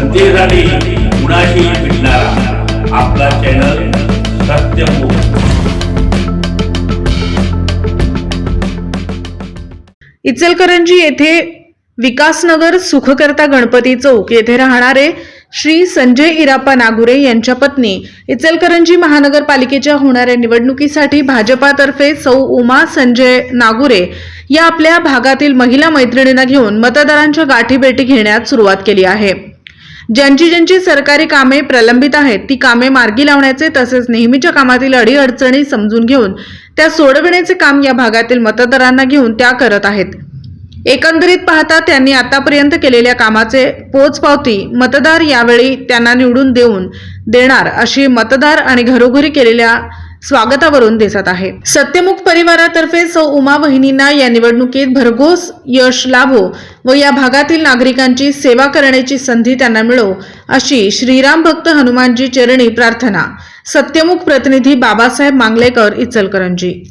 जनतेसाठी कुणाशी भेटणारा आपला चॅनल सत्यमुख इचलकरंजी येथे विकासनगर सुखकर्ता गणपती चौक येथे राहणारे श्री संजय इराप्पा नागुरे यांच्या पत्नी इचलकरंजी महानगरपालिकेच्या होणाऱ्या निवडणुकीसाठी भाजपातर्फे सौ उमा संजय नागुरे या आपल्या भागातील महिला मैत्रिणींना घेऊन मतदारांच्या गाठीभेटी घेण्यास सुरुवात केली आहे. ज्यांची ज्यांची सरकारी कामे प्रलंबित आहेत ती कामे मार्गी लावण्याचे तसेच नेहमीच्या कामातील अडीअडचणी समजून घेऊन त्या सोडविण्याचे काम या भागातील मतदारांना घेऊन त्या करत आहेत. एकंदरीत पाहता त्यांनी आतापर्यंत केलेल्या कामाचे पोचपावती मतदार यावेळी त्यांना निवडून देऊन देणार अशी मतदार आणि घरोघरी केलेल्या स्वागतावरून दिसत आहे. सत्यमुख परिवारातर्फे सौ उमा वहिनींना या निवडणुकीत भरघोस यश लाभो व या भागातील नागरिकांची सेवा करण्याची संधी त्यांना मिळो अशी श्रीराम भक्त हनुमानजी चरणी प्रार्थना. सत्यमुख प्रतिनिधी बाबासाहेब मांगलेकर इचलकरंजी.